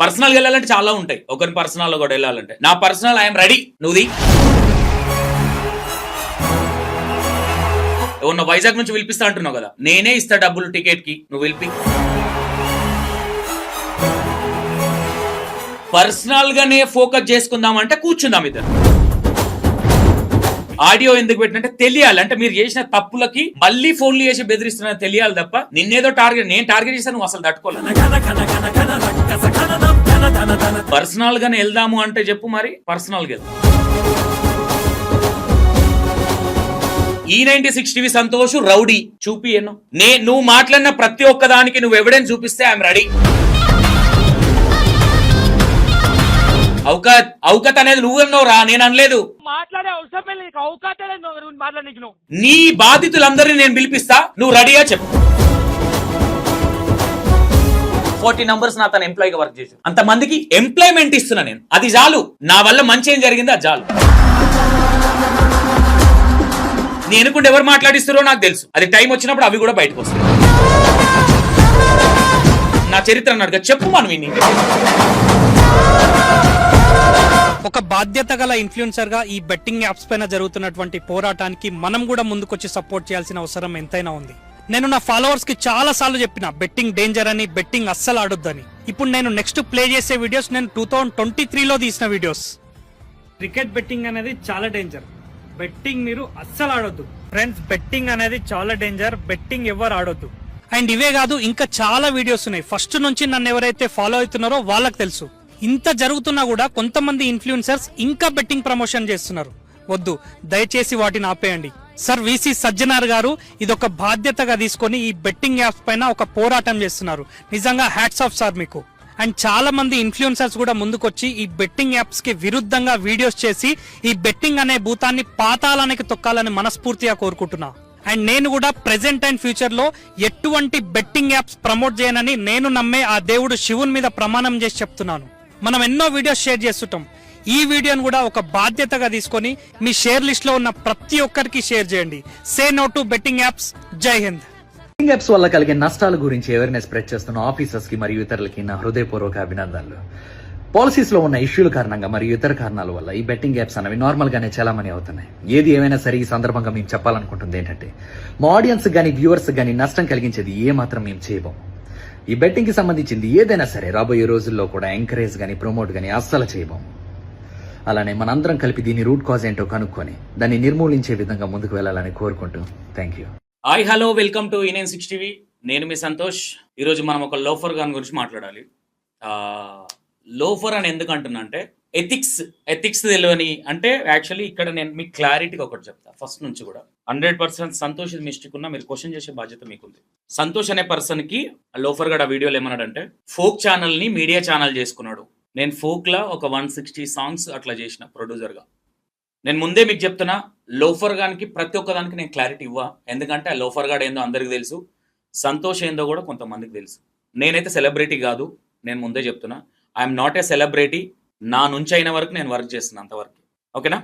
పర్సనల్గా వెళ్ళాలంటే చాలా ఉంటాయి. ఒకరి పర్సనల్లో కూడా వెళ్ళాలంటే. నా పర్సనల్ ఐఎమ్ రెడీ నువ్వుది ఉన్న వైజాగ్ నుంచి పిలిపిస్తా అంటున్నావు కదా. నేనే ఇస్తా డబ్బులు టికెట్కి. నువ్వు పిలిపి. పర్సనల్ గానే ఫోకస్ చేసుకుందాం అంటే కూర్చుందాం ఇద్దరు. ఆడియో ఎందుకు పెట్టినంటే తెలియాలి. అంటే మీరు చేసిన తప్పులకి మళ్ళీ ఫోన్లు చేసి బెదిరిస్తున్నా తెలియాలి తప్ప నిన్నేదో టార్గెట్ నేను టార్గెట్ చేశాను నువ్వు అసలు తట్టుకోలేదు పర్సనల్ గానే వెళ్దాము అంటే చెప్పు మరి. పర్సనల్గా ఈ ninety six TV Santosh rowdy. చూపి ఎన్నో. నే నువ్వు మాట్లాడిన ప్రతి ఒక్క దానికి నువ్వు ఎవిడెన్స్ చూపిస్తే ఐఎమ్ రెడీ అవుకత్ అవుకత్ అనేది నువ్వెన్నో రా నేను అనలేదు. నీ బాధితులందరినీ నేను పిలిపిస్తా. నువ్వు రెడీగా చెప్పు. ఫోర్టీ నంబర్స్ నా తన ఎంప్లాయీగా వర్క్ చేసి అంతమందికి ఎంప్లాయ్మెంట్ ఇస్తున్నా నేను. అది చాలు. నా వల్ల మంచి ఏం జరిగింది? అది చాలు. నేను కూడా ఎవరు మాట్లాడిస్తారో నాకు తెలుసు. అది టైం వచ్చినప్పుడు అవి కూడా బయటకు వస్తాయి. నా చరిత్ర అన్నట్టుగా చెప్పు మనం విని. ఒక బాధ్యత గల ఇన్ఫ్లుయెన్సర్గా ఈ బెట్టింగ్ యాప్స్ పైన జరుగుతున్నటువంటి పోరాటానికి మనం కూడా ముందుకొచ్చి సపోర్ట్ చేయాల్సిన అవసరం ఎంతైనా ఉంది. నేను నా ఫాలోవర్స్కి చాలా సార్లు చెప్పిన బెట్టింగ్ డేంజర్ అని బెట్టింగ్ అస్సలు ఆడొద్దని. ఇప్పుడు నేను నెక్స్ట్ ప్లే చేసే వీడియోస్ నేను టూ థౌజండ్ ట్వంటీ త్రీలో తీసిన వీడియోస్. క్రికెట్ బెట్టింగ్ అనేది చాలా డేంజర్. బెట్టింగ్ మీరు అస్సలు ఆడొద్దు. ఫ్రెండ్స్ బెట్టింగ్ అనేది చాలా డేంజర్. బెట్టింగ్ ఎవరు ఆడొద్దు. అండ్ ఇవే కాదు ఇంకా చాలా వీడియోస్ ఉన్నాయి. ఫస్ట్ నుంచి నన్ను ఎవరైతే ఫాలో అవుతున్నారో వాళ్ళకి తెలుసు. ఇంత జరుగుతున్నా కూడా కొంతమంది ఇన్ఫ్లుయెన్సర్స్ ఇంకా బెట్టింగ్ ప్రమోషన్ చేస్తున్నారు. వద్దు దయచేసి వాటిని ఆపేయండి. సార్ విసి సజ్జనార్ గారు ఇది ఒక బాధ్యతగా తీసుకొని ఈ బెట్టింగ్ యాప్స్ పైన ఒక పోరాటం చేస్తున్నారు. నిజంగా హ్యాట్స్ ఆఫ్ సార్ మీకు. అండ్ చాలా మంది ఇన్ఫ్లుయెన్సర్స్ కూడా ముందుకొచ్చి ఈ బెట్టింగ్ యాప్స్కి విరుద్ధంగా వీడియోస్ చేసి ఈ బెట్టింగ్ అనే భూతాన్ని పాతాళానికి తొక్కాలని మనస్ఫూర్తిగా కోరుకుంటున్నా. అండ్ నేను కూడా ప్రెసెంట్ అండ్ ఫ్యూచర్లో ఎటువంటి బెట్టింగ్ యాప్స్ ప్రమోట్ చేయనని నేను నమ్మే ఆ దేవుడు శివుని మీద ప్రమాణం చేసి చెప్తున్నాను. మనం ఎన్నో వీడియోస్ షేర్ చేస్తుంటాం. ఈ వీడియోను కూడా ఒక బాధ్యతగా తీసుకొని మీ షేర్ లిస్ట్లో ఉన్న ప్రతి ఒక్కరికి షేర్ చేయండి. Say no to betting apps జై హింద్ బెట్టింగ్ యాప్స్ వల్ల కలిగే నష్టాల గురించి అవేర్నెస్ స్ప్రెడ్ చేస్తున్న ఆఫీసర్స్కి మరియు ఇతరులకి నా హృదయపూర్వక అభినందనలు. పాలసీస్లో ఉన్న ఇష్యూల కారణంగా మరియు ఇతర కారణాల వల్ల ఈ బెట్టింగ్ యాప్స్ అనేవి నార్మల్ గానే చలామణి అవుతున్నాయి. ఏది ఏమైనా సరే ఈ సందర్భంగా మేము చెప్పాలనుకుంటుంది ఏంటంటే మా ఆడియన్స్ గానీ వ్యూవర్స్ గానీ నష్టం కలిగించేది ఏ మాత్రం మేము చేయబోము ఈ బెట్టింగ్కి సంబంధించింది ఏదైనా సరే రాబోయే రోజుల్లో కూడా ఎంకరేజ్ గానీ ప్రమోట్ గానీ అస్సలు చేయబోము అలానే మనందరం కలిపి దీని రూట్ కాజ్ ఏంటో కనుక్కొని దాన్ని నిర్మూలించే విధంగా ముందుకు వెళ్ళాలని కోరుకుంటూ thank you hi hello welcome to nine six TV నేను మీ సంతోష్. ఈరోజు మనం ఒక లోఫర్ గాన్ గురించి మాట్లాడాలి. లోఫర్ అని ఎందుకు అంటున్నా అంటే ఎథిక్స్ ఎథిక్స్ తెలియని అంటే యాక్చువల్లీ ఇక్కడ నేను మీకు క్లారిటీగా ఒకటి చెప్తా ఫస్ట్ నుంచి కూడా. హండ్రెడ్ పర్సెంట్ సంతోష్ మిస్టేక్ ఉన్నా మీరు క్వశ్చన్ చేసే బాధ్యత మీకుంది. సంతోష్ అనే పర్సన్కి లోఫర్ గడ వీడియోలో ఏమన్నాడంటే ఫోక్ ఛానల్ని మీడియా ఛానల్ చేసుకున్నాడు. నేను ఫోక్లా ఒక వన్ సిక్స్టీ సాంగ్స్ అట్లా చేసిన ప్రొడ్యూసర్గా. నేను ముందే మీకు చెప్తున్నా లోఫర్ గానికి ప్రతి ఒక్క దానికి నేను క్లారిటీ ఇవ్వా. ఎందుకంటే ఆ లోఫర్ గాడ్ ఏందో అందరికి తెలుసు సంతోష్ ఏందో కూడా కొంతమందికి తెలుసు. నేనైతే సెలబ్రిటీ కాదు నేను ముందే చెప్తున్నా. ఐఎమ్ నాట్ ఏ సెలబ్రిటీ నా నుంచి అయిన వరకు నేను వర్క్ చేస్తున్నా అంతవరకు. ఓకేనా?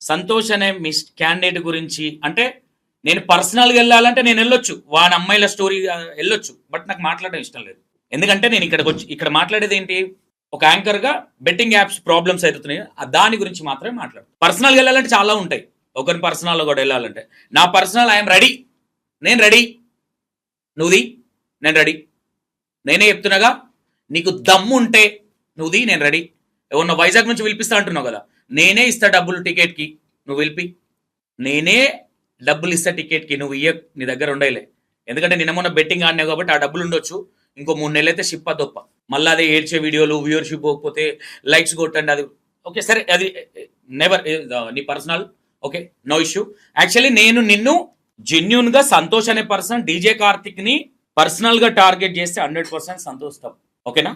సంతోష్ అనే మిస్ క్యాండిడేట్ గురించి అంటే నేను పర్సనల్గా వెళ్ళాలంటే నేను వెళ్ళొచ్చు. వాని అమ్మాయిల స్టోరీ వెళ్ళొచ్చు. బట్ నాకు మాట్లాడడం ఇష్టం లేదు. ఎందుకంటే నేను ఇక్కడికి వచ్చి ఇక్కడ మాట్లాడేది ఏంటి? ఒక యాంకర్గా బెట్టింగ్ యాప్స్ ప్రాబ్లమ్స్ అవుతున్నాయి దాని గురించి మాత్రమే మాట్లాడు. పర్సనల్గా వెళ్ళాలంటే చాలా ఉంటాయి. ఒకరిని పర్సనల్లో కూడా వెళ్ళాలంటే. నా పర్సనల్ ఐఎమ్ రెడీ నేను రెడీ నువ్వుది నేను రెడీ నేనే చెప్తున్నాగా నీకు దమ్ము ఉంటే నువ్వుది నేను రెడీ ఎవరిన వైజాగ్ నుంచి పిలిపిస్తా అంటున్నావు కదా నేనే ఇస్తా డబ్బులు టికెట్కి నువ్వు పిలిపి. నేనే డబ్బులు ఇస్తా టికెట్కి నువ్వు ఇయ్య నీ దగ్గర ఉండేలే ఎందుకంటే నిన్న మొన్న బెట్టింగ్ ఆడినావు కాబట్టి ఆ డబ్బులు ఉండొచ్చు. ఇంకో మూడు నెలలు అయితే షిప్ దొప్ప. మళ్ళీ అదే ఏడ్చే వీడియోలు వ్యూవర్షిప్ పోకపోతే లైక్స్ కొట్టండి అది. ఓకే సరే అది నెవర్ నీ personal okay no issue actually నేను నిన్ను జెన్యున్గా సంతోష్ అనే పర్సన్ డీజే కార్తిక్ని పర్సనల్గా టార్గెట్ చేస్తే హండ్రెడ్ పర్సెంట్ సంతోషం ఓకేనా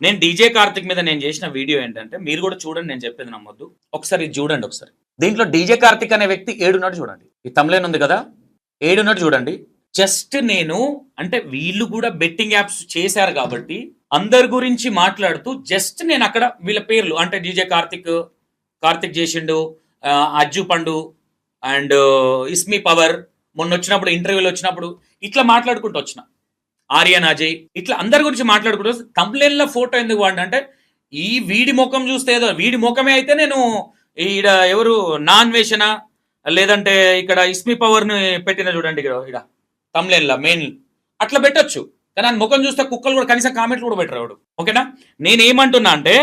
నేను డీజే కార్తిక్ మీద నేను చేసిన వీడియో ఏంటంటే మీరు కూడా చూడండి నేను చెప్పేది నమ్మొద్దు. ఒకసారి ఇది చూడండి ఒకసారి. దీంట్లో డీజే కార్తిక్ అనే వ్యక్తి ఏడున్నట్టు చూడండి. ఈ తమ్లేన్ ఉంది కదా? ఏడున్నట్టు చూడండి. జస్ట్ నేను అంటే వీళ్ళు కూడా బెట్టింగ్ యాప్స్ చేశారు కాబట్టి అందరి గురించి మాట్లాడుతూ జస్ట్ నేను అక్కడ వీళ్ళ పేర్లు అంటే డీజే కార్తిక్ కార్తిక్ చేసిండు అజ్జు పండు అండ్ ఇస్మి పవర్ మొన్న వచ్చినప్పుడు ఇంటర్వ్యూలు వచ్చినప్పుడు ఇట్లా మాట్లాడుకుంటూ వచ్చిన. ఆర్యన్ అజయ్ ఇట్లా అందరి గురించి మాట్లాడుకుంటూ కంప్లైన్ల ఫోటో ఎందుకు వాడిన అంటే ఈ వీడి ముఖం చూస్తే ఏదో వీడి ముఖమే అయితే నేను ఈడ ఎవరు నాన్ వేషన లేదంటే ఇక్కడ ఇస్మి పవర్ని పెట్టిన చూడండి ఇక్కడ ఈడ తమ్లెన్లా మెయిన్ అట్లా పెట్టచ్చు. కానీ ఆయన ముఖం చూస్తే కుక్కలు కూడా కనీసం కామెంట్లు కూడా పెట్టరు వాడు ఓకేనా? నేను ఏమంటున్నా అంటే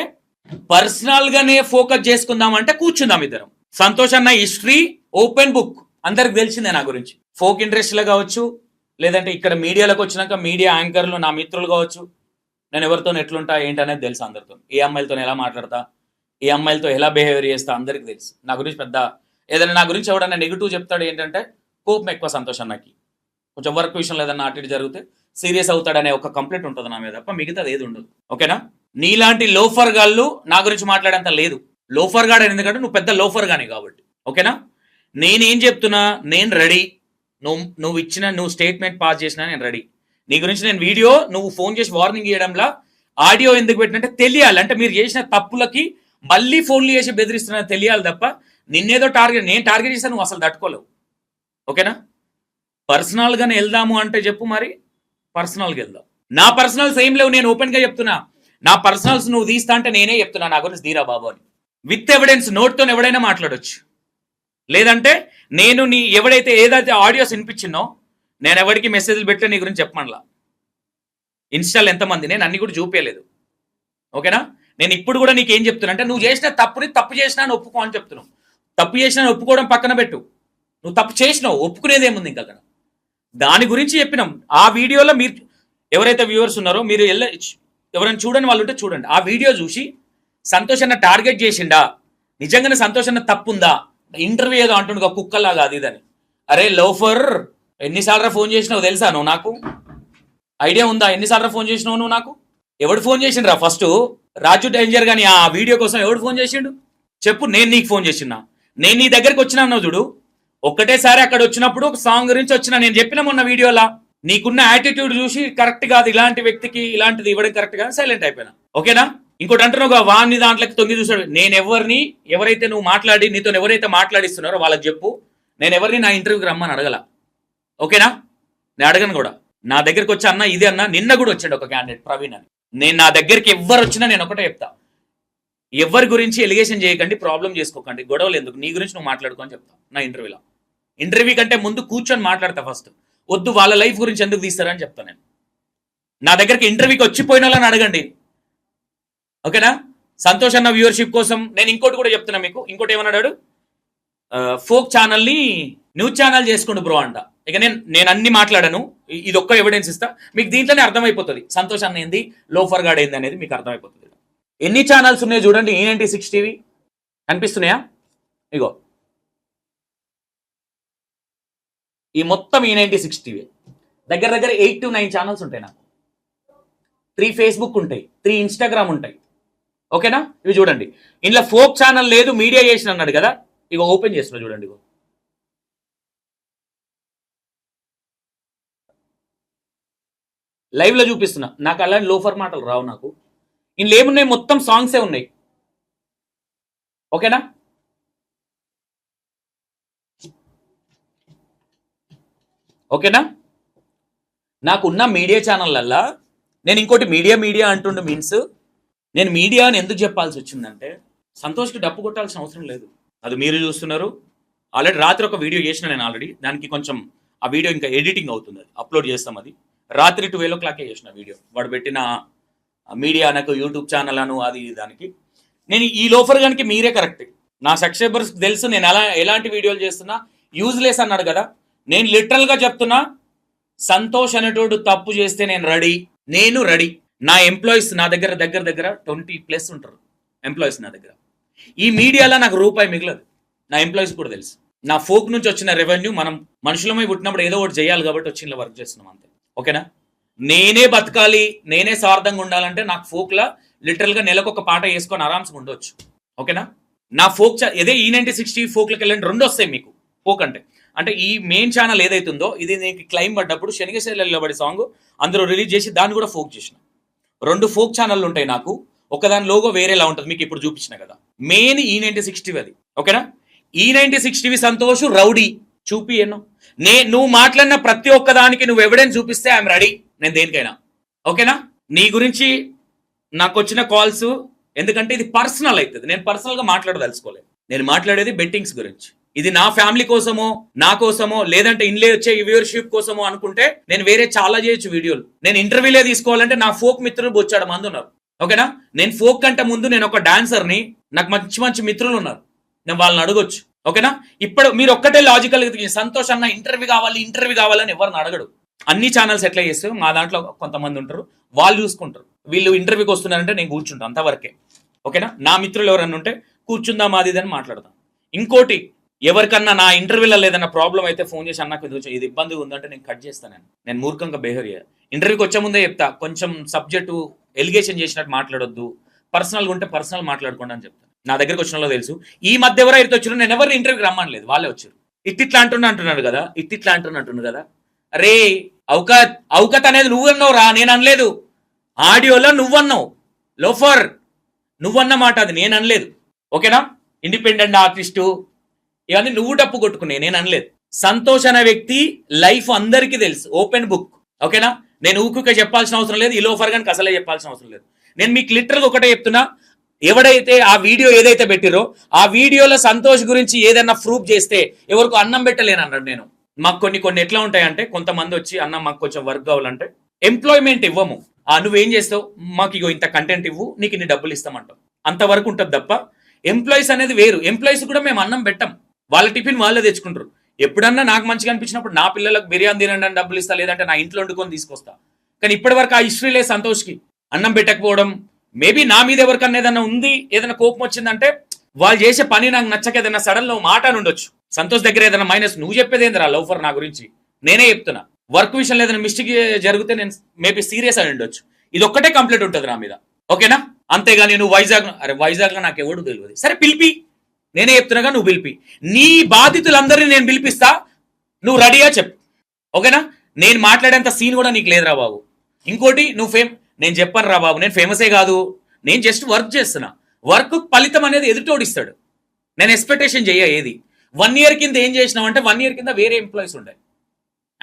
పర్సనల్ గానే ఫోకస్ చేసుకుందాం అంటే కూర్చుందాం ఇద్దరం. సంతోష్ అన్న హిస్టరీ ఓపెన్ బుక్. అందరికి తెలిసిందే నా గురించి. ఫోక్ ఇంట్రెస్ట్లో కావచ్చు లేదంటే ఇక్కడ మీడియాలోకి వచ్చినాక మీడియా యాంకర్లు నా మిత్రులు కావచ్చు. నేను ఎవరితో ఎట్లుంటా ఏంటనేది తెలుసు అందరితో. ఏ అమ్మాయిలతో ఎలా మాట్లాడతా ఏ అమ్మాయిలతో ఎలా బిహేవియర్ చేస్తా అందరికి తెలుసు. నా గురించి పెద్ద ఏదైనా నా గురించి ఎవడన్నా నెగిటివ్ చెప్తాడు ఏంటంటే కోపం ఎక్కువ సంతోషం నాకు కొంచెం వర్క్ విషయంలో ఏదన్నా అటు ఇటు జరిగితే సీరియస్ అవుతాడనే ఒక కంప్లైంట్ ఉంటుంది నా మీద తప్ప మిగతాది ఏది ఉండదు. ఓకేనా? నీలాంటి లోఫర్ గాళ్ళు నా గురించి మాట్లాడేంత లేదు. లోఫర్ గాడు ఎందుకంటే నువ్వు పెద్ద లోఫర్ గానే కాబట్టి. ఓకేనా? నేనేం చెప్తున్నా నేను రెడీ. నువ్వు నువ్వు ఇచ్చిన నువ్వు స్టేట్మెంట్ పాస్ చేసినా నేను రెడీ. నీ గురించి నేను వీడియో నువ్వు ఫోన్ చేసి వార్నింగ్ ఇవ్వడంలా ఆడియో ఎందుకు పెట్టినంటే తెలియాలి. అంటే మీరు చేసిన తప్పులకి మళ్ళీ ఫోన్లు చేసి బెదిరిస్తున్నా తెలియాలి తప్ప నిన్నేదో టార్గెట్ నేను టార్గెట్ చేశాను నువ్వు అసలు తట్టుకోలేవు. ఓకేనా? పర్సనల్గా వెళ్దాము అంటే చెప్పు మరి. పర్సనల్గా వెళ్దాం. నా పర్సనల్స్ ఏం లేవు నేను ఓపెన్గా చెప్తున్నా. నా పర్సనల్స్ నువ్వు తీస్తా అంటే నేనే చెప్తున్నా నా గురించి తీరా బాబు అని. విత్ ఎవిడెన్స్ నోట్తో ఎవడైనా మాట్లాడొచ్చు. లేదంటే నేను నీ ఎవడైతే ఏదైతే ఆడియోస్ వినిపించిందో నేను ఎవరికి మెసేజ్లు పెట్టే నీ గురించి చెప్పమనలా. ఇన్స్టాల్ ఎంతమంది? నేను అన్ని కూడా చూపించలేదు ఓకేనా నేను ఇప్పుడు కూడా నీకు ఏం చెప్తున్నా అంటే నువ్వు చేసిన తప్పుని తప్పు చేసినా అని ఒప్పుకో అని చెప్తున్నావు. తప్పు చేసినా అని ఒప్పుకోవడం పక్కన పెట్టు. నువ్వు తప్పు చేసినావు ఒప్పుకునేది ఏముంది ఇంకా అక్కడ? దాని గురించి చెప్పినాం. ఆ వీడియోలో మీరు ఎవరైతే వ్యూవర్స్ ఉన్నారో మీరు వెళ్ళ ఎవరైనా చూడని వాళ్ళు ఉంటే చూడండి. ఆ వీడియో చూసి సంతోష్ అన్న టార్గెట్ చేసిండా? నిజంగానే సంతోష్ అన్న తప్పుందా? ఇంటర్వ్యూ ఏదో అంటుండగా కుక్కలాగా అది ఇదని. అరే లోఫర్ ఎన్నిసార్లు ఫోన్ చేసినావు తెలుసా నువ్వు నాకు? ఐడియా ఉందా? ఎన్నిసార్లు ఫోన్ చేసినావు నువ్వు నాకు? ఎవడు ఫోన్ చేసిండ్రా ఫస్ట్ రాజు డేంజర్ కానీ ఆ వీడియో కోసం ఎవడు ఫోన్ చేసిండు? చెప్పు నేను నీకు ఫోన్ చేసినా. నేను నీ దగ్గరికి వచ్చినా చూడు. ఒక్కటేసారి అక్కడ వచ్చినప్పుడు ఒక సాంగ్ గురించి వచ్చిన నేను చెప్పిన మొన్న వీడియోలా నీకున్న యాటిట్యూడ్ చూసి కరెక్ట్ కాదు ఇలాంటి వ్యక్తికి ఇలాంటిది ఇవ్వడం కరెక్ట్ కాదు సైలెంట్ అయిపోయినా. ఓకేనా? ఇంకోటి అంటున్నావు కదా, వాణ్ణి దాంట్లోకి తొంగి చూసాడు నేను ఎవరిని ఎవరైతే నువ్వు మాట్లాడి నీతో ఎవరైతే మాట్లాడిస్తున్నారో వాళ్ళకి చెప్పు. నేను ఎవరిని నా ఇంటర్వ్యూకి రమ్మని అడగల. ఓకేనా? నేను అడగను కూడా. నా దగ్గరికి వచ్చి అన్న ఇది అన్న నిన్న కూడా వచ్చాడు ఒక క్యాండిడేట్ ప్రవీణ్ అని. నేను నా దగ్గరికి ఎవ్వరు వచ్చినా నేను ఒకటే చెప్తా. ఎవరి గురించి ఎలిగేషన్ చేయకండి ప్రాబ్లం చేసుకోకండి. గొడవలు ఎందుకు? నీ గురించి నువ్వు మాట్లాడుకో అని చెప్తా నా ఇంటర్వ్యూలో ఇంటర్వ్యూ కంటే ముందు కూర్చొని మాట్లాడతా ఫస్ట్ వద్దు వాళ్ళ లైఫ్ గురించి ఎందుకు తీస్తారని చెప్తాను నేను. నా దగ్గరికి ఇంటర్వ్యూకి వచ్చిపోయిన వాళ్ళని అడగండి. ఓకేనా? సంతోష్ అన్న వ్యూవర్షిప్ కోసం నేను ఇంకోటి కూడా చెప్తున్నా మీకు. ఇంకోటి ఏమన్నాడు ఫోక్ ఛానల్ని న్యూస్ ఛానల్ చేసుకోండి బ్రో అంట. ఇక నేను నేను అన్ని మాట్లాడాను. ఇది ఒక్క ఎవిడెన్స్ ఇస్తా. మీకు దీంట్లోనే అర్థమైపోతుంది. సంతోష్ అన్న ఏంది? లోఫర్ గాడ్ ఏంది అనేది మీకు అర్థమైపోతుంది. ఎన్ని ఛానల్స్ ఉన్నాయో చూడండి ఈ నైన్టీ సిక్స్ టీవీ కనిపిస్తున్నాయా? ఇగో. ఈ మొత్తం ఈ నైన్టీ సిక్స్ టీవీ. దగ్గర దగ్గర ఎయిట్ టు నైన్ ఛానల్స్ ఉంటాయి నాకు. త్రీ ఫేస్బుక్ ఉంటాయి త్రీ ఇన్స్టాగ్రామ్ ఉంటాయి. ఓకేనా ఇవి చూడండి. ఇందులో ఫోక్ ఛానల్ లేదు మీడియా చేసిన అన్నాడు కదా? ఇగో ఓపెన్ చేస్తున్నా చూడండి ఇగో. లైవ్లో చూపిస్తున్నా. నాకు అలాంటి లోఫర్ మాటలు రావు నాకు. ఇందులో ఏమున్నాయి? మొత్తం సాంగ్సే ఉన్నాయి. ఓకేనా ఓకేనా? నాకున్న మీడియా ఛానళ్ళల్లో నేను ఇంకోటి మీడియా మీడియా అంటుండే మీన్స్ నేను మీడియా అని ఎందుకు చెప్పాల్సి వచ్చిందంటే సంతోష్కి డప్పు కొట్టాల్సిన అవసరం లేదు. అది మీరు చూస్తున్నారు. ఆల్రెడీ రాత్రి ఒక వీడియో చేసిన నేను ఆల్రెడీ. దానికి కొంచెం ఆ వీడియో ఇంకా ఎడిటింగ్ అవుతుంది. అది అప్లోడ్ చేస్తాం అది. రాత్రి ట్వెల్వ్ ఓ క్లాకే చేసిన వీడియో. వాడు పెట్టిన మీడియా నాకు యూట్యూబ్ ఛానల్ అను అది దానికి. నేను ఈ లోఫర్ కనుక మీరే కరెక్ట్. నా సబ్స్క్రైబర్స్ తెలుసు నేను ఎలా ఎలాంటి వీడియోలు చేస్తున్నా. యూజ్లెస్ అన్నాడు కదా. నేను లిటరల్గా చెప్తున్నా సంతోష్ అనేటోడు తప్పు చేస్తే నేను రెడీ. నేను రెడీ. నా ఎంప్లాయీస్ నా దగ్గర దగ్గర దగ్గర ట్వంటీ ప్లస్ ఉంటారు ఎంప్లాయీస్ నా దగ్గర. ఈ మీడియాలో నాకు రూపాయి మిగలదు. నా ఎంప్లాయీస్ కూడా తెలుసు. నా ఫోక్ నుంచి వచ్చిన రెవెన్యూ మనం మనుషులమై పుట్టినప్పుడు ఏదో ఒకటి చేయాలి కాబట్టి వచ్చిన వర్క్ చేస్తున్నాం అంతే. ఓకేనా? నేనే బతకాలి నేనే సార్థంగా ఉండాలంటే నాకు ఫోక్లా లిటరల్గా నెలకు ఒక పాట వేసుకొని ఆరామ్స్గా ఉండొచ్చు. ఓకేనా? నా ఫోక్ చా- ఇదే ఈ నైన్టీ సిక్స్టీ ఫోక్లకు వెళ్ళండి రెండు వస్తాయి మీకు. ఫోక్ అంటే. అంటే ఈ మెయిన్ ఛానల్ ఏదైతుందో ఇది నీకు క్లైమ్ పడ్డప్పుడు శనిగశైలలో పడే సాంగ్ అందరూ రిలీజ్ చేసి దాన్ని కూడా ఫోక్ చేసిన. రెండు ఫోక్ ఛానళ్ళు ఉంటాయి నాకు. ఒకదాని లోగో వేరేలా ఉంటుంది. మీకు ఇప్పుడు చూపించిన కదా. మెయిన్ ఈ నైన్టీ సిక్స్ టీవీ అది. ఓకేనా ఈ ninety six TV Santosh rowdy. చూపియను నే నువ్వు మాట్లాడిన ప్రతి ఒక్క దానికి నువ్వు ఎవిడెన్స్ చూపిస్తే ఐఎమ్ రెడీ నేను దేనికైనా. ఓకేనా నీ? గురించి నాకు వచ్చిన కాల్స్ ఎందుకంటే ఇది పర్సనల్ అవుతుంది నేను పర్సనల్గా మాట్లాడదలుచుకోలేదు. నేను మాట్లాడేది బెట్టింగ్స్ గురించి. ఇది నా ఫ్యామిలీ కోసమో నా కోసమో లేదంటే ఇన్లే వచ్చే వ్యూవర్షిప్ కోసమో అనుకుంటే నేను వేరే చాలా చేయొచ్చు వీడియోలు. నేను ఇంటర్వ్యూలే తీసుకోవాలంటే నా ఫోక్ మిత్రులు బొచ్చాడు మంది ఉన్నారు. ఓకేనా? నేను ఫోక్ కంటే ముందు నేను ఒక డాన్సర్ని నాకు మంచి మంచి మిత్రులు ఉన్నారు. నేను వాళ్ళని అడగొచ్చు. ఓకేనా? ఇప్పుడు మీరు ఒక్కటే లాజికల్ సంతోష్ అన్న ఇంటర్వ్యూ కావాలి ఇంటర్వ్యూ కావాలని ఎవరిని అడగడు. అన్ని ఛానల్స్ ఎట్లా చేస్తే మా దాంట్లో కొంతమంది ఉంటారు. వాళ్ళు చూసుకుంటారు. వీళ్ళు ఇంటర్వ్యూకి వస్తున్నారంటే నేను కూర్చుంటాను అంతవరకే. ఓకేనా? నా మిత్రులు ఎవరన్నా ఉంటే కూర్చుందాం అది ఇది అని మాట్లాడదాం ఇంకోటి ఎవరికన్నా నా ఇంటర్వ్యూలో లేదన్న ప్రాబ్లం అయితే ఫోన్ చేసి అన్నకు ఇది ఇబ్బందిగా ఇబ్బంది ఉందంటే నేను కట్ చేస్తాను నేను. నేను మూర్ఖంగా బిహేవ్ చేయాలి ఇంటర్వ్యూకి వచ్చే ముందే చెప్తా కొంచెం సబ్జెక్టు ఎలిగేషన్ చేసినట్టు మాట్లాడొద్దు పర్సనల్గా ఉంటే పర్సనల్ మాట్లాడుకోండి అని చెప్తాను నా దగ్గరకు వచ్చిన వాళ్ళు తెలుసు. ఈ మధ్య ఎవరైతే వచ్చారు నేను ఎవరు ఇంటర్వ్యూకి రమ్మనలేదు వాళ్ళే వచ్చారు. ఇట్టిట్లా అంటున్నా అంటున్నాడు కదా ఇట్టిట్లా అంటున్నా అంటున్నాడు కదా. అరే అవుకత్ అవుకత్ అనేది నువ్వు అన్నావు రా నేను అనలేదు. ఆడియోలో నువ్వన్నావు. లోఫర్ నువ్వన్న మాట అది నేను అనలేదు. ఓకేనా? ఇండిపెండెంట్ ఆర్టిస్టు ఇవన్నీ నువ్వు డప్పు కొట్టుకునే నేను అనలేదు. సంతోష్ అనే వ్యక్తి లైఫ్ అందరికీ తెలుసు. ఓపెన్ బుక్ ఓకేనా? నేను ఊకుకే చెప్పాల్సిన అవసరం లేదు ఈ లోఫర్ గానికి అసలే చెప్పాల్సిన అవసరం లేదు. నేను మీకు లిటరల్గా ఒకటే చెప్తున్నా ఎవడైతే ఆ వీడియో ఏదైతే పెట్టిరో ఆ వీడియోలో సంతోష్ గురించి ఏదైనా ప్రూఫ్ చేస్తే ఎవరికి అన్నం పెట్టలేను అన్నాడు నేను. మాకు కొన్ని కొన్ని ఎట్లా ఉంటాయంటే కొంతమంది వచ్చి అన్న మాకు కొంచెం వర్క్ కావాలంటే ఎంప్లాయ్మెంట్ ఇవ్వము. ఆ నువ్వేం చేస్తావు? మాకు ఇగో ఇంత కంటెంట్ ఇవ్వు నీకు ఇన్ని డబ్బులు ఇస్తామంటావు అంతవరకు ఉంటుంది తప్ప ఎంప్లాయీస్ అనేది వేరు. ఎంప్లాయీస్ కూడా మేము అన్నం పెట్టం. వాళ్ళ టిఫిన్ వాళ్ళే తెచ్చుకుంటారు. ఎప్పుడన్నా నాకు మంచిగా అనిపించినప్పుడు నా పిల్లలకు బిర్యానీ తినండి అని డబ్బులు ఇస్తా లేదంటే నా ఇంట్లో వండుకొని తీసుకొస్తా. కానీ ఇప్పటి వరకు ఆ హిస్టరీ లేదు సంతోష్కి. అన్నం పెట్టకపోవడం మేబీ నా మీద ఎవరికన్నా ఏదైనా ఉంది ఏదైనా కోపం వచ్చిందంటే వాళ్ళు చేసే పని నాకు నచ్చక ఏదైనా సడన్లో మాట అని ఉండొచ్చు. సంతోష్ దగ్గర ఏదైనా మైనస్ నువ్వు చెప్పేది ఏందిరా లవ్ ఫర్ నా గురించి? నేనే చెప్తున్నా. వర్క్ విషయంలో ఏదైనా మిస్టేక్ జరిగితే నేను మేబీ సీరియస్ అని ఉండొచ్చు. ఇది ఒక్కటే కంప్లీట్ ఉంటుంది నా మీద. ఓకేనా? అంతేగాని నువ్వు వైజాగ్ అరే వైజాగ్లో నాకు ఎవడు తెలియదు. సరే పిలిపి. నేనే చెప్తున్నాగా నువ్వు పిలిపి. నీ బాధితులందరినీ నేను పిలిపిస్తా నువ్వు రెడీగా చెప్పు. ఓకేనా? నేను మాట్లాడేంత సీన్ కూడా నీకు లేదురా బాబు. ఇంకోటి నువ్వు ఫేమ్ నేను చెప్పాను రా బాబు నేను ఫేమసే కాదు. నేను జస్ట్ వర్క్ చేస్తున్నా. వర్క్ ఫలితం అనేది ఎదుటోడిస్తాడు. నేను ఎక్స్పెక్టేషన్ చెయ్య ఏది? వన్ ఇయర్ కింద ఏం చేసినామంటే వన్ ఇయర్ కింద వేరే ఎంప్లాయీస్ ఉండే.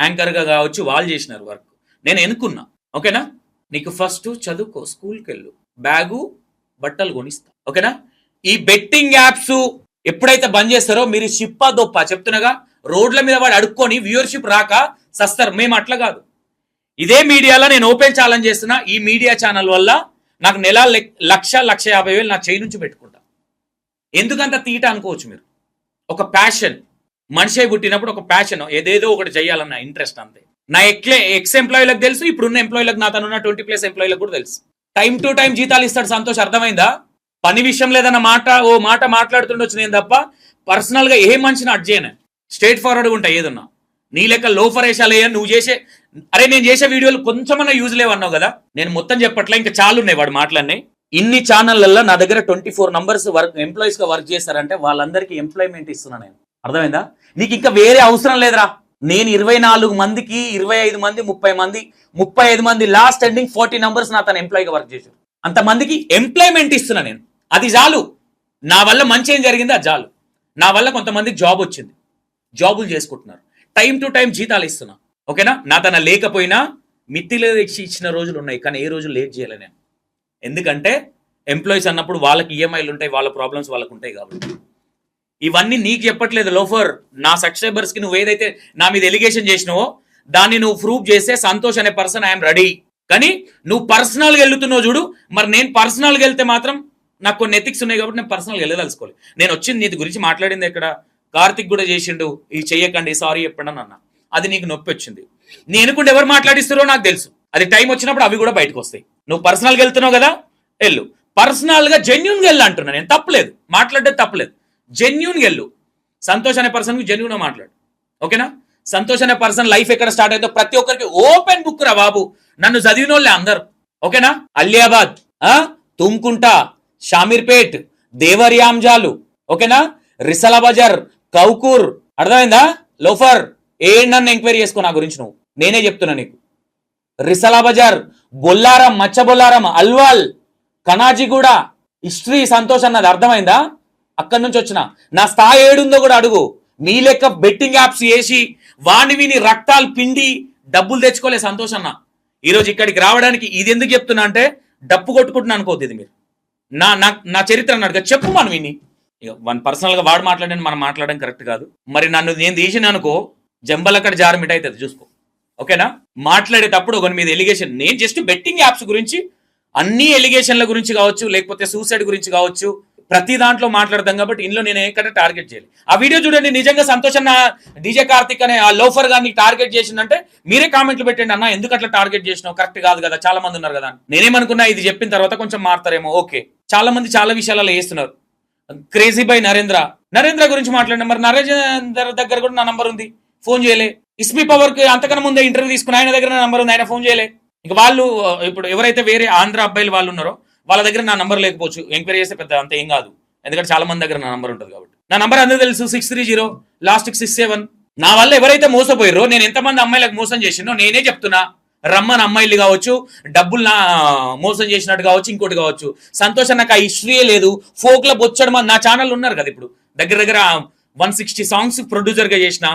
యాంకర్గా కావచ్చు వాళ్ళు చేసినారు వర్క్ నేను ఎన్నుకున్నా. ఓకేనా? నీకు ఫస్ట్ చదువుకో స్కూల్కి వెళ్ళు బ్యాగు బట్టలు కొనిస్తా. ఓకేనా? ఈ బెట్టింగ్ యాప్స్ ఎప్పుడైతే బంద్ చేస్తారో మీరు షిప్పా దొప్ప చెప్తున్నాగా రోడ్ల మీద వాడు అడుక్కొని వ్యూవర్షిప్ రాక సస్తారు. మేము అట్లా కాదు. ఇదే మీడియాలో నేను ఓపెన్ ఛాలెంజ్ చేస్తున్న ఈ మీడియా ఛానల్ వల్ల నాకు నెల లక్ష లక్ష యాభై వేలు నా చేయి నుంచి పెట్టుకుంటా. ఎందుకంత తీట అనుకోవచ్చు మీరు? ఒక ప్యాషన్. మనిషి పుట్టినప్పుడు ఒక ప్యాషన్. ఏదేదో ఒకటి చేయాలన్న ఇంట్రెస్ట్ అంతే. నా ఎక్లే ఎక్స్ ఎంప్లాయీలకు తెలుసు ఇప్పుడున్న ఎంప్లాయీలకు నా తనున్న ట్వంటీ ప్లస్ ఎంప్లాయీలకు కూడా తెలుసు. టైం టు టైం జీతాలు ఇస్తాడు సంతోష్. అర్థమైందా? పని విషయం లేదన్న మాట ఓ మాట మాట్లాడుతుండొచ్చు నేను తప్ప పర్సనల్గా ఏ మనిషిని అడ్ చేయను. స్ట్రేట్ ఫార్వర్డ్ ఉంటాయి ఏదన్నా. నీ లెక్క లోఫర్ వేసాలయ్యా నువ్వు చేసే అరే నేను చేసే వీడియోలు కొంచెమన్నా యూజ్ లేవన్నావు కదా? నేను మొత్తం చెప్పట్లే ఇంకా చాలు ఉన్నాయి వాడు మాటలన్నీ. ఇన్ని ఛానళ్ళల్లో నా దగ్గర ట్వంటీ ఫోర్ నంబర్స్ వర్క్ ఎంప్లాయీస్గా వర్క్ చేస్తారంటే వాళ్ళందరికీ ఎంప్లాయ్మెంట్ ఇస్తున్నా నేను. అర్థమైందా? నీకు ఇంకా వేరే అవసరం లేదురా. నేను ఇరవై నాలుగు మందికి ఇరవై ఐదు మంది ముప్పై మంది ముప్పై ఐదు మంది లాస్ట్ ఎండింగ్ ఫార్టీ నంబర్స్ నా తన ఎంప్లాయీగా వర్క్ చేశారు అంతమందికి ఎంప్లాయ్మెంట్ ఇస్తున్నా నేను. అది చాలు. నా వల్ల మంచి ఏం జరిగింది? అది చాలు. నా వల్ల కొంతమందికి జాబ్ వచ్చింది. జాబులు చేసుకుంటున్నారు. టైం టు టైం జీతాలు ఇస్తున్నా. ఓకేనా? నా తన లేకపోయినా మిత్తిలో ఇచ్చి ఇచ్చిన రోజులు ఉన్నాయి. కానీ ఏ రోజు లేట్ చేయలే నేను. ఎందుకంటే ఎంప్లాయీస్ అన్నప్పుడు వాళ్ళకి ఈఎంఐలు ఉంటాయి వాళ్ళ ప్రాబ్లమ్స్ వాళ్ళకు ఉంటాయి కాబట్టి. ఇవన్నీ నీకు చెప్పట్లేదు లోఫర్ నా సబ్స్క్రైబర్స్కి నువ్వు ఏదైతే నా మీద ఎలిగేషన్ చేసినావో దాన్ని నువ్వు ప్రూవ్ చేస్తే సంతోష్ అనే పర్సన్ ఐఎమ్ రెడీ కానీ నువ్వు పర్సనల్గా వెళ్తున్నావు చూడు. మరి నేను పర్సనల్గా వెళ్తే మాత్రం నాకు కొన్ని ఎథిక్స్ ఉన్నాయి కాబట్టి నేను పర్సనల్గా వెళ్ళదలుచుకోవాలి నేను వచ్చింది నీ గురించి మాట్లాడింది ఎక్కడ? కార్తిక్ కూడా చేసిండు. ఇది చెయ్యకండి సారీ చెప్పండి అని అన్న. అది నీకు నొప్పి వచ్చింది. నేను కూడా ఎవరు మాట్లాడిస్తారో నాకు తెలుసు. అది టైం వచ్చినప్పుడు అవి కూడా బయటకు వస్తాయి. నువ్వు పర్సనల్గా వెళ్తున్నావు కదా? వెళ్ళు. పర్సనల్గా జెన్యున్గా వెళ్ళు అంటున్నా నేను. తప్పలేదు. మాట్లాడేది తప్పలేదు. జెన్యున్గా వెళ్ళు. సంతోష్ అనే పర్సన్కి జెన్యున్గా మాట్లాడు. ఓకేనా సంతోష్ అనే పర్సన్ లైఫ్ ఎక్కడ స్టార్ట్ అయిందో ప్రతి ఒక్కరికి ఓపెన్ బుక్ రా బాబు. నన్ను చదివిన వాళ్ళే అందరు. ఓకేనా? అలియాబాద్ ఆ? తుమ్కుంట షామీర్పేట్ దేవరియాంజాలు. ఓకేనా? రిసలా బజార్ కౌకూర్. అర్థమైందా? లోఫర్ ఏ నన్ను ఎంక్వైరీ చేసుకో నా గురించి నువ్వు? నేనే చెప్తున్నా నీకు. రిసలా బజార్ బొల్లారం మచ్చ బొల్లారం అల్వాల్ కనాజిగూడ హిస్టరీ సంతోష్ అన్నది అర్థమైందా? అక్కడి నుంచి వచ్చిన. నా స్థాయి ఏడుందో కూడా అడుగు. మీ లెక్క బెట్టింగ్ యాప్స్ వేసి వాణి విని రక్తాలు పిండి డబ్బులు తెచ్చుకోలే సంతోష్ అన్న. ఈరోజు ఇక్కడికి రావడానికి ఇది ఎందుకు చెప్తున్నా అంటే డప్పు కొట్టుకుంటున్నా అనుకోవద్దు ఇది మీరు. నా నా నా చరిత్ర అన్నాడు చెప్పు మనం విని. వన్ పర్సనల్గా వాడు మాట్లాడని మనం మాట్లాడడం కరెక్ట్ కాదు. మరి నన్ను నేను తీసిన అనుకో జంబల్ అక్కడ జారమిట్ అవుతుంది చూసుకో. ఓకేనా? మాట్లాడేటప్పుడు ఒక మీద ఎలిగేషన్ నేను జస్ట్ బెట్టింగ్ యాప్స్ గురించి అన్ని ఎలిగేషన్ల గురించి కావచ్చు లేకపోతే సూసైడ్ గురించి కావచ్చు ప్రతి దాంట్లో మాట్లాడతాం కాబట్టి ఇందులో నేను ఎక్కడ టార్గెట్ చేయాలి. ఆ వీడియో చూడండి నిజంగా సంతోష్ డీజే కార్తిక్ అనే ఆ లోఫర్ గారిని టార్గెట్ చేసిందంటే మీరే కామెంట్లు పెట్టండి అన్న ఎందుకు అట్లా టార్గెట్ చేసినావు? కరెక్ట్ కాదు కదా చాలా మంది ఉన్నారు కదా నేనేమనుకున్నా ఇది చెప్పిన తర్వాత కొంచెం మారుతారేమో ఓకే. చాలా మంది చాలా విషయాలలో వేస్తున్నారు. క్రేజీ బై నరేంద్ర నరేంద్ర గురించి మాట్లాడిన మరి నరేంద్ర దగ్గర కూడా నా నంబర్ ఉంది. ఫోన్ చేయలే. ఇస్మి పవర్కి అంతకన్నా ముందే ఇంటర్వ్యూ తీసుకుని ఆయన దగ్గర నా నంబర్ ఉంది ఆయన ఫోన్ చేయలే. ఇంకా వాళ్ళు ఇప్పుడు ఎవరైతే వేరే ఆంధ్ర అబ్బాయిలు వాళ్ళు ఉన్నారో వాళ్ళ దగ్గర నా నంబర్ లేకపోవచ్చు. ఎంక్వైరీ చేస్తే పెద్ద అంత ఏం కాదు. ఎందుకంటే చాలా మంది దగ్గర నా నంబర్ ఉంటుంది కాబట్టి. నా నంబర్ అందరూ తెలుసు. Six three zero last six seven నా వల్ల ఎవరైతే మోసపోయారో నేను ఎంతమంది అమ్మాయిలకు మోసం చేసినో నేనే చెప్తున్నా. రమ్మని అమ్మాయిలు కావచ్చు డబ్బులు నా మోసం చేసినట్టు కావచ్చు ఇంకోటి కావచ్చు. సంతోషం నాకు ఆ హిస్టరీయే లేదు. ఫోక్లో బొచ్చడం నా ఛానల్ ఉన్నారు కదా ఇప్పుడు. దగ్గర దగ్గర వన్ సిక్స్టీ సాంగ్స్ ప్రొడ్యూసర్గా చేసిన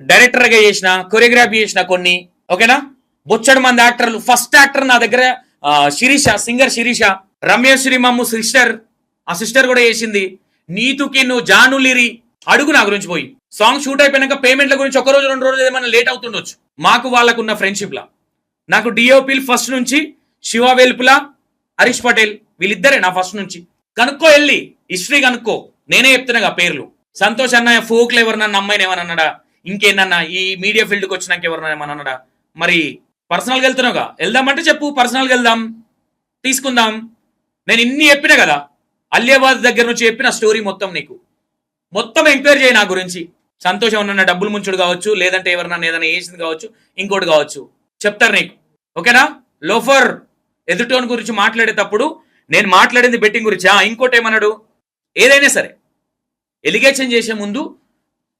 డైరెక్టర్గా చేసిన కొరియోగ్రాఫీ చేసిన కొన్ని. ఓకేనా బొచ్చడు మంది యాక్టర్లు ఫస్ట్ యాక్టర్ నా దగ్గర శిరీష సింగర్ శిరీష రమ్య శ్రీమమ్ము సిస్టర్ ఆ సిస్టర్ కూడా చేసింది. నీతుకి నువ్వు జానులిరి అడుగు నా గురించి పోయి. సాంగ్ షూట్ అయిపోయినాక పేమెంట్ల గురించి ఒక రోజు రెండు రోజులు ఏమైనా లేట్ అవుతుండొచ్చు. మాకు వాళ్ళకున్న ఫ్రెండ్షిప్ లా. నాకు డిఓపిల్ ఫస్ట్ నుంచి శివ వెల్పుల హరీష్ పటేల్ వీళ్ళిద్దరే నా ఫస్ట్ నుంచి. కనుక్కో వెళ్ళి హిస్టరీ కనుక్కో. నేనే చెప్తున్నా పేర్లు. సంతోష్ అన్న ఫోక్ ఎవరన్నా అమ్మాయిని ఏమని అన్నాడా? ఇంకేనన్నా ఈ మీడియా ఫీల్డ్కి వచ్చినాక ఎవరన్నా ఏమని అన్నాడా? మరి పర్సనల్గా వెళ్తున్నావుగా? వెళ్దామంటే చెప్పు పర్సనల్గా వెళ్దాం తీసుకుందాం. నేను ఇన్ని చెప్పినా కదా అలియాబాద్ దగ్గర నుంచి చెప్పిన స్టోరీ మొత్తం నీకు. మొత్తం ఎంక్వైరీ చేయి నా గురించి. సంతోషం ఉన్న డబ్బులు ముంచుడు కావచ్చు లేదంటే ఎవరన్నా ఏదైనా వేసింది కావచ్చు ఇంకోటి కావచ్చు. చెప్తారు నీకు. ఓకేనా? లోఫర్ ఎదుటోన్ గురించి మాట్లాడేటప్పుడు నేను మాట్లాడింది బెట్టింగ్ గురించి. ఆ, ఇంకోటి ఏమన్నాడు? ఏదైనా సరే. ఎలిగేషన్ చేసే ముందు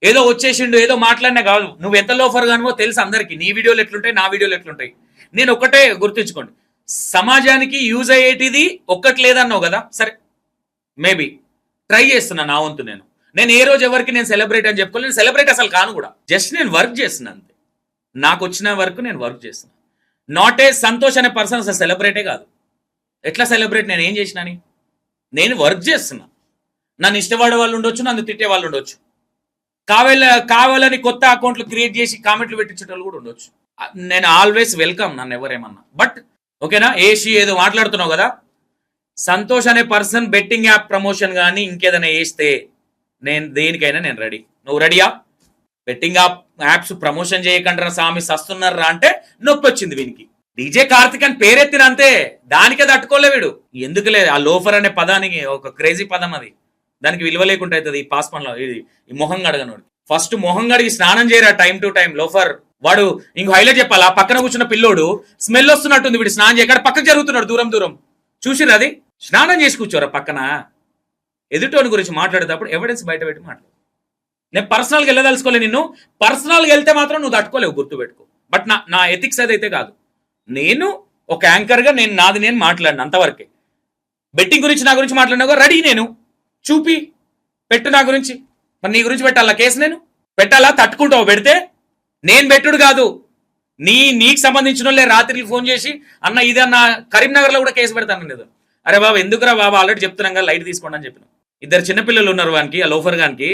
ఏదో వచ్చేసిండు ఏదో మాట్లాడినా కాదు. నువ్వు ఎంత లోఫర్ గానో తెలుసు అందరికీ. నీ వీడియోలు ఎట్లుంటాయి నా వీడియోలు ఎట్లుంటాయి. నేను ఒక్కటే గుర్తుంచుకోండి. సమాజానికి యూజ్ అయ్యేటిది ఒక్కటి లేదన్నావు కదా? సరే. మేబీ. ట్రై చేస్తున్నా నా వంతు నేను. నేను ఏ రోజు ఎవరికి నేను సెలబ్రేట్ అని చెప్పుకోలేదు. నేను సెలబ్రేట్ అసలు కాను కూడా. జస్ట్ నేను వర్క్ చేస్తున్నా అంతే. నాకు వచ్చిన వరకు నేను వర్క్ చేస్తున్నా. నాట్ ఏ సంతోష్ అనే పర్సన్ అసలు సెలబ్రేటే కాదు. ఎట్లా సెలబ్రేట్? నేను ఏం చేసినాని నేను వర్క్ చేస్తున్నా. నన్ను ఇష్టపడే వాళ్ళు ఉండొచ్చు నన్ను తిట్టే వాళ్ళు ఉండొచ్చు. కావాల కావాలని కొత్త అకౌంట్లు క్రియేట్ చేసి కామెంట్లు పెట్టించే కూడా ఉండొచ్చు. నేను ఆల్వేస్ వెల్కమ్ నన్ను ఎవరేమన్నా. బట్ ఓకేనా? ఏసీ ఏదో మాట్లాడుతున్నావు కదా? సంతోష్ అనే పర్సన్ బెట్టింగ్ యాప్ ప్రమోషన్ కానీ ఇంకేదైనా వేస్తే నేను దేనికైనా నేను రెడీ. నువ్వు రెడీయా? బెట్టింగ్ యాప్ యాప్స్ ప్రమోషన్ చేయకుండా స్వామి సస్తున్నారా అంటే నొప్పి వచ్చింది వీనికి. డీజే కార్తిక్ అని పేరెత్తిన అంతే. దానికే తట్టుకోలే వీడు. ఎందుకులే ఆ లోఫర్ అనే పదానికి ఒక క్రేజీ పదం అది. దానికి విలువ లేకుండా అవుతుంది ఈ పాస్ పనిలో ఇది ఈ మొహం గడగనోడు ఫస్ట్ మొహం గడిగి స్నానం చేయరా టైం టు టైం లోఫర్? వాడు ఇంకో హైలైట్ చెప్పాలా? పక్కన కూర్చున్న పిల్లోడు స్మెల్ వస్తున్నట్టుంది వీడు స్నానం చేయక్కడ పక్కన జరుగుతున్నాడు దూరం దూరం. చూసిర్రు అది? స్నానం చేసి కూర్చోరా పక్కన. ఎదుటోని గురించి మాట్లాడేటప్పుడు ఎవిడెన్స్ బయట పెట్టి మాట్లాడు. నేను పర్సనల్గా వెళ్ళదలుచుకోలే నిన్ను. పర్సనల్గా వెళ్తే మాత్రం నువ్వు తట్టుకోలేవు గుర్తుపెట్టుకో. బట్ నా నా ఎథిక్స్ అదైతే కాదు. నేను ఒక యాంకర్గా నేను నాది నేను మాట్లాడిన అంతవరకే బెట్టింగ్ గురించి నా గురించి మాట్లాడినా రెడీ నేను. చూపి. పెట్టు నా గురించి. మరి నీ గురించి పెట్టాలా కేసు నేను? పెట్టాలా? తట్టుకుంటావు. పెడితే? నేను పెట్టుడు కాదు. నీ నీకు సంబంధించిన వాళ్ళే రాత్రికి ఫోన్ చేసి అన్న ఇది అన్న కరీంనగర్లో కూడా కేసు పెడతాను లేదు. అరే బాబు ఎందుకురా బాబు? ఆల్రెడీ చెప్తున్నాం కదా లైట్ తీసుకోండి అని చెప్పిన. ఇద్దరు చిన్నపిల్లలు ఉన్నారు వానికి ఆ లోఫర్ గానికి.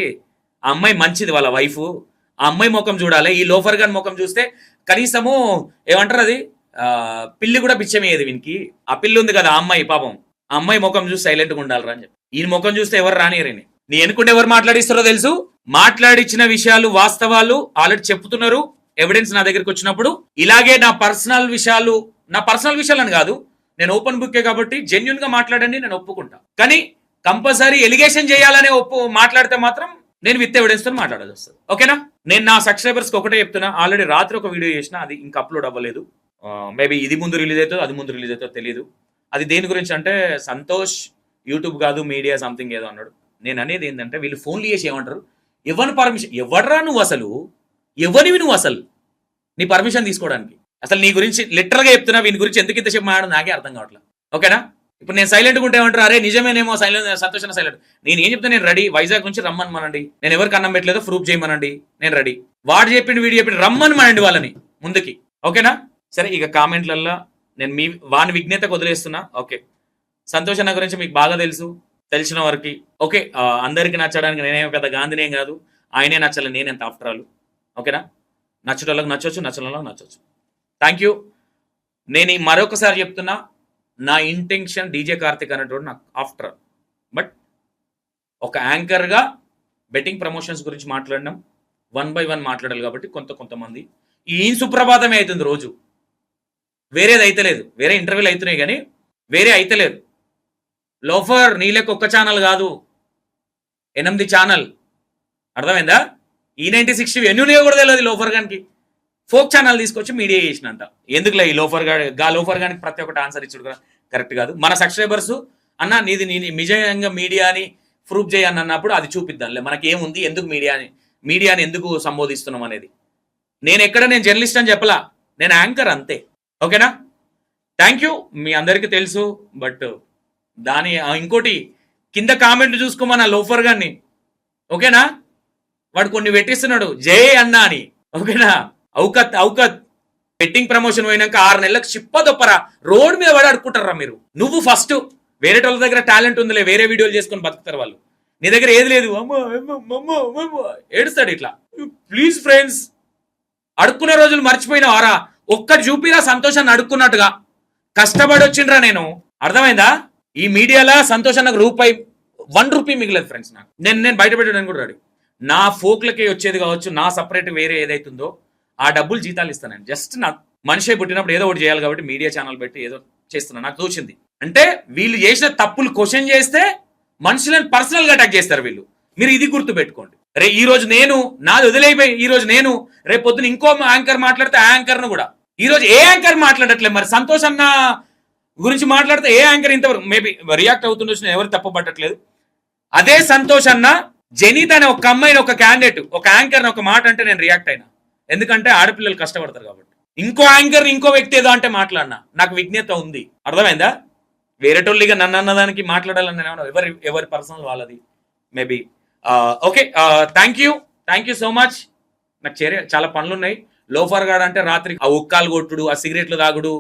ఆ అమ్మాయి మంచిది వాళ్ళ వైఫ్. ఆ అమ్మాయి ముఖం చూడాలి. ఈ లోఫర్ గాని ముఖం చూస్తే కనీసము ఏమంటారు అది? పిల్లి కూడా పిచ్చమయ్యేది వీనికి. ఆ పిల్లి ఉంది కదా ఆ అమ్మాయి పాపం. ఆ అమ్మాయి ముఖం చూసి సైలెంట్గా అని చెప్పి. ఈయన ముఖం చూస్తే ఎవరు రానియరని నీ ఎనుకుంటే ఎవరు మాట్లాడిస్తారో తెలుసు? మాట్లాడిచ్చిన విషయాలు వాస్తవాలు ఆల్రెడీ చెప్తున్నారు. ఎవిడెన్స్ నా దగ్గరికి వచ్చినప్పుడు ఇలాగే నా పర్సనల్ విషయాలు నా పర్సనల్ విషయాలని కాదు నేను ఓపెన్ బుక్కే కాబట్టి జెన్యున్గా మాట్లాడండి నేను ఒప్పుకుంటా. కానీ కంపల్సరీ ఎలిగేషన్ చేయాలనే ఒప్పు మాట్లాడితే మాత్రం నేను విత్ ఎవిడెన్స్తో మాట్లాడాల్సి వస్తుంది. ఓకేనా నేను నా సబ్స్క్రైబర్స్కి ఒకటే చెప్తున్నా ఆల్రెడీ రాత్రి ఒక వీడియో చేసిన అది ఇంకా అప్లోడ్ అవ్వలేదు. Uh, మేబీ ఇది ముందు రిలీజ్ అవుతుందో అది ముందు రిలీజ్ అవుతుందో తెలియదు అది దేని గురించి అంటే సంతోష్ యూట్యూబ్ కాదు మీడియా సంథింగ్ ఏదో అన్నాడు. నేను అనేది ఏంటంటే వీళ్ళు ఫోన్లు చేసి ఏమంటారు? ఎవరిని పర్మిషన్ ఎవడరా నువ్వు అసలు? ఎవరివి నువ్వు అసలు? నీ పర్మిషన్ తీసుకోవడానికి. అసలు నీ గురించి లిటరల్గా చెప్తున్నా వీని గురించి ఎందుకు ఇంత చెప్పి మాట్లాడడం నాకే అర్థం కావట్లేదు. ఓకేనా ఇప్పుడు నేను సైలెంట్ ఉంటే ఏమంటారు? అరే నిజమేనేమో సైలెంట్ సంతోషం సైలెంట్ నేను ఏం చెప్తాను నేను రెడీ వైజాగ్ నుంచి రమ్మనమనండి నేను ఎవరికి అన్నం పెట్టలేదో ప్రూఫ్ చేయమనండి. నేను రెడీ వాడు చెప్పిండు వీడు చెప్పిండు రమ్మని మనండి వాళ్ళని ముందుకి. ఓకేనా సరే ఇక కామెంట్లల్లో నేను మీ వాని విజ్ఞతకు వదిలేస్తున్నా. ఓకే. సంతోష్ అన్న గురించి మీకు బాగా తెలుసు తెలిసిన వారికి. ఓకే అందరికీ నచ్చడానికి నేనేం పెద్ద గాంధీనేం కాదు. ఆయనే నచ్చాలి నేనెంత ఆఫ్టర్ ఆల్ ఓకేనా? నచ్చటోళ్ళకి నచ్చవచ్చు నచ్చని వాళ్ళకి నచ్చవచ్చు థ్యాంక్ యూ నేను మరొకసారి చెప్తున్నా నా ఇంటెన్షన్ డీజే కార్తిక్ అనేటువంటి నాకు ఆఫ్టర్ బట్ ఒక యాంకర్గా బెట్టింగ్ ప్రమోషన్స్ గురించి మాట్లాడినాం. వన్ బై వన్ మాట్లాడాలి కాబట్టి కొంత కొంతమంది. ఈ సుప్రభాతమే అవుతుంది రోజు. వేరేది అయితే లేదు. వేరే ఇంటర్వ్యూలు అవుతున్నాయి కానీ వేరే అయితలేదు లోఫర్ నీళ్ళకి ఒక్క ఛానల్ కాదు. ఎనిమిది ఛానల్ అర్థమైందా? ఈ నైన్టీ సిక్స్ ఎన్ని ఉన్నాయో కూడా తెలియదు లోఫర్ గానికి. ఫోక్ ఛానల్ తీసుకొచ్చి మీడియా చేసినంట ఎందుకులే ఈ లోఫర్గా గా లోఫర్ గానికి ప్రతి ఒక్కటి ఆన్సర్ ఇచ్చుడు కరెక్ట్ కాదు. మన సబ్స్క్రైబర్స్ అన్న నీది నీ నిజంగా మీడియాని ప్రూఫ్ చేయని అన్నప్పుడు అది చూపిద్దాంలే. మనకి ఏముంది ఎందుకు మీడియాని మీడియాని ఎందుకు సంబోధిస్తున్నాం అనేది. నేను ఎక్కడ నేను జర్నలిస్ట్ అని చెప్పలా. నేను యాంకర్ అంతే. ఓకేనా? థ్యాంక్ యూ మీ అందరికీ తెలుసు బట్ దాని ఇంకోటి కింద కామెంట్ చూసుకోమన్న లోఫర్ గాన్ని ఓకేనా? వాడు కొన్ని పెట్టిస్తున్నాడు. జే అన్న అని ఓకేనా? ఔకత్ ఔకత్. బెట్టింగ్ ప్రమోషన్ పోయినాక ఆరు నెలలకు చిప్పదొప్పరా. రోడ్ మీద పడి అడుక్కుంటారా మీరు? నువ్వు ఫస్ట్ వేరే వాళ్ళ దగ్గర టాలెంట్ ఉందిలే వేరే వీడియోలు చేసుకొని బతుకుతారు వాళ్ళు. నీ దగ్గర ఏది లేదు. ఏడుస్తాడు ఇట్లా. ప్లీజ్ ఫ్రెండ్స్ అడుక్కునే రోజులు మర్చిపోయినా వారా ఒక్కటి చూపిరా సంతోషాన్ని అడుక్కున్నట్టుగా కష్టపడి వచ్చిండ్రా నేను. అర్థమైందా? ఈ మీడియాలో సంతోషం నాకు రూపాయి వన్ రూపీ మిగలేదు ఫ్రెండ్స్ నాకు. నేను నేను బయట పెట్టడానికి కూడా రెడీ నా ఫోక్లకే వచ్చేది కావచ్చు నా సపరేట్ వేరే ఏదైతుందో ఆ డబ్బులు జీతాలు ఇస్తాను నేను. జస్ట్ నా మనిషి పుట్టినప్పుడు ఏదో ఒకటి చేయాలి కాబట్టి మీడియా ఛానల్ పెట్టి ఏదో చేస్తున్నా. నాకు తోచింది. అంటే వీళ్ళు చేసిన తప్పులు క్వశ్చన్ చేస్తే మనుషులను పర్సనల్గా అటాక్ చేస్తారు వీళ్ళు. మీరు ఇది గుర్తు పెట్టుకోండి రే ఈ రోజు నేను నాది వదిలేయిపోయి ఈ రోజు నేను రేపు పొద్దున ఇంకో యాంకర్ మాట్లాడితే ఆ యాంకర్ను కూడా. ఈ రోజు ఏ యాంకర్ మాట్లాడట్లేదు మరి? సంతోష్ అన్న గురించి మాట్లాడితే ఏ యాంకర్ ఇంతవరకు? మేబీ రియాక్ట్ అవుతుండొచ్చు ఎవరు తప్పబట్టట్లేదు అదే సంతోష్ అన్న జనీత్ అనే ఒక అమ్మాయిని ఒక క్యాండిడేట్ ఒక యాంకర్ ఒక మాట అంటే నేను రియాక్ట్ అయినా. ఎందుకంటే ఆడపిల్లలు కష్టపడతారు కాబట్టి. ఇంకో యాంకర్ ఇంకో వ్యక్తి ఏదో అంటే మాట్లాడినా. నాకు విజ్ఞత ఉంది. అర్థమైందా? వేరేటోళ్ళిగా నన్ను అన్నదానికి మాట్లాడాలని ఏమన్నా- ఎవరి ఎవరి పర్సనల్ వాళ్ళది? Maybe okay thank you thank you so much నాకు చేరే చాలా పనులు ఉన్నాయి లోఫర్ గాడు అంటే రాత్రి ఆ ఉక్కాలు కొట్టుడు ఆ సిగరెట్లు తాగుడు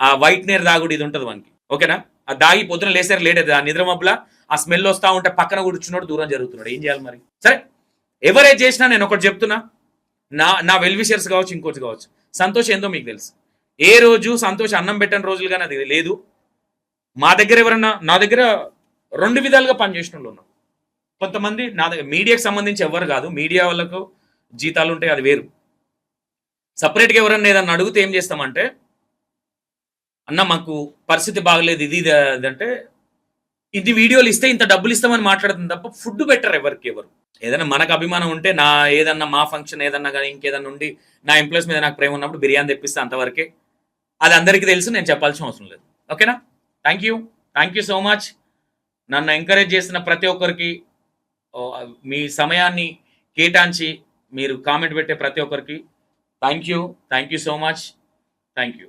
ఆ వైట్ నేర్ తాగుడు ఇది ఉంటుంది మనకి ఓకేనా ఆ దాగి పొద్దున లేసారు లేట్ అవుతుంది. ఆ నిద్ర మబ్బుల ఆ స్మెల్ వస్తా ఉంటే పక్కన కూర్చున్నాడు దూరం జరుగుతున్నాడు. ఏం చేయాలి మరి? సరే. ఎవరే చేసినా నేను ఒకటి చెప్తున్నా. నా నా వెల్విషర్స్ కావచ్చు ఇంకోటి కావచ్చు. సంతోష్ ఏందో మీకు తెలుసు. ఏ రోజు సంతోష్ అన్నం పెట్టని రోజులు కానీ అది లేదు. మా దగ్గర ఎవరన్నా నా దగ్గర రెండు విధాలుగా పనిచేసిన వాళ్ళు ఉన్నారు. కొంతమంది నా దగ్గర మీడియాకి సంబంధించి ఎవరు కాదు మీడియా వాళ్ళకు జీతాలు ఉంటాయి అది వేరు. సపరేట్గా ఎవరన్నా ఏదన్నా అడిగితే ఏం చేస్తామంటే అన్న మాకు పరిస్థితి బాగలేదు ఇది ఇది అంటే ఇది వీడియోలు ఇస్తే ఇంత డబ్బులు ఇస్తామని మాట్లాడుతుంది తప్ప ఫుడ్ బెటర్ ఎవరికి ఎవరు? ఏదైనా మనకు అభిమానం ఉంటే నా ఏదన్నా మా ఫంక్షన్ ఏదన్నా కానీ ఇంకేదన్నా ఉండి నా ఎంప్లాయీస్ మీద నాకు ప్రేమ ఉన్నప్పుడు బిర్యానీ తెప్పిస్తే అంతవరకే. అది అందరికీ తెలుసు నేను చెప్పాల్సిన అవసరం లేదు. ఓకేనా? Thank you thank you so much నన్ను ఎంకరేజ్ చేసిన ప్రతి ఒక్కరికి మీ సమయాన్ని కేటాయించి మీరు కామెంట్ పెట్టే ప్రతి ఒక్కరికి. Thank you thank you so much thank you